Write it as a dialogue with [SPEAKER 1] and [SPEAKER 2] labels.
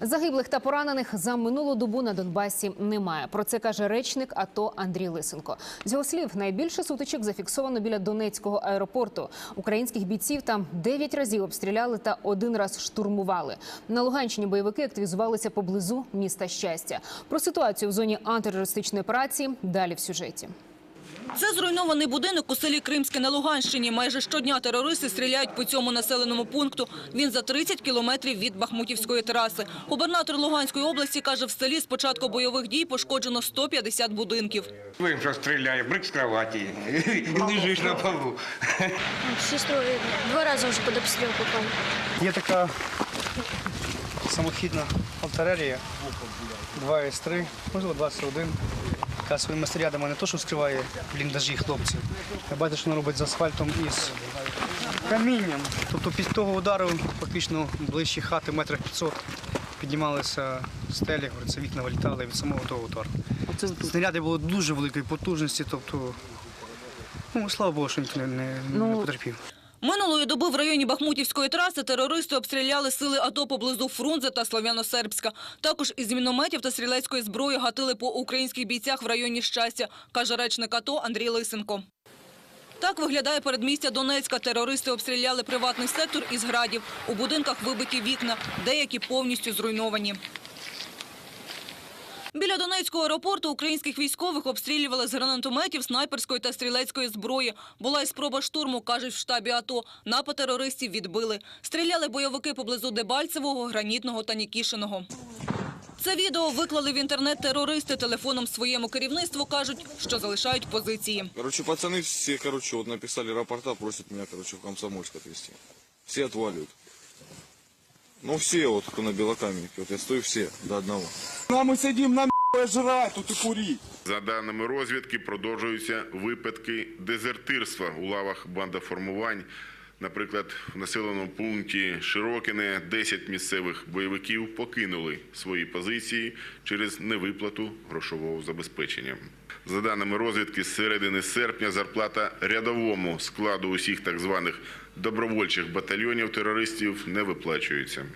[SPEAKER 1] Загиблих та поранених за минулу добу на Донбасі немає. Про це каже речник АТО Андрій Лисенко. З його слів, найбільше сутичок зафіксовано біля Донецького аеропорту. Українських бійців там 9 разів обстріляли та один раз штурмували. На Луганщині бойовики активізувалися поблизу міста Щастя. Про ситуацію в зоні антитерористичної операції далі в сюжеті.
[SPEAKER 2] Це зруйнований будинок у селі Кримське на Луганщині. Майже щодня терористи стріляють по цьому населеному пункту. Він за 30 кілометрів від Бахмутівської траси. Губернатор Луганської області каже, в селі з початку бойових дій пошкоджено 150 будинків.
[SPEAKER 3] Видим, що стріляє, брик з кроваті, і лежиш на полу.
[SPEAKER 4] Сестру два рази вже під обстріл попав.
[SPEAKER 5] Є така самохідна артилерія 2 С3, можливо 21, яка своїми снарядами не то, що скриває бліндажі хлопців. Я бачу, що вона робить з асфальтом і з камінням. Тобто після того удару фактично ближчі хати метрів 500 піднімалися стелі, говориться, вікна вилітали від самого того удару. Снаряди були дуже великої потужності, тобто, ну, слава Богу, що ніхто не, не, не потерпів.
[SPEAKER 2] Минулої доби в районі Бахмутівської траси терористи обстріляли сили АТО поблизу Фрунзе та Слов'яно-Сербська. Також із мінометів та стрілецької зброї гатили по українських бійцях в районі Щастя, каже речник АТО Андрій Лисенко. Так виглядає передмістя Донецька. Терористи обстріляли приватний сектор із градів. У будинках вибиті вікна, деякі повністю зруйновані. Біля Донецького аеропорту українських військових обстрілювали з гранатометів, снайперської та стрілецької зброї. Була й спроба штурму, кажуть в штабі АТО. Напад терористів відбили. Стріляли бойовики поблизу Дебальцевого, Гранітного та Нікішиного. Це відео виклали в інтернет терористи. Телефоном своєму керівництву кажуть, що залишають позиції.
[SPEAKER 6] Короче, пацаны все, короче, вот написали рапорта, просят меня, короче, в Комсомольск отвезти. Все отваливают. Ну, все, вот, кто на Белокаменке, вот я стою, все, до одного.
[SPEAKER 7] Нам мы сидим, нам жрать тут и курить.
[SPEAKER 8] За даними розвідки, продовжуються випадки дезертирства у лавах бандоформувань. Наприклад, в населеному пункті Широкине 10 місцевих бойовиків покинули свої позиції через невиплату грошового забезпечення. За даними розвідки, з середини серпня зарплата рядовому складу усіх так званих добровольчих батальйонів терористів не виплачується.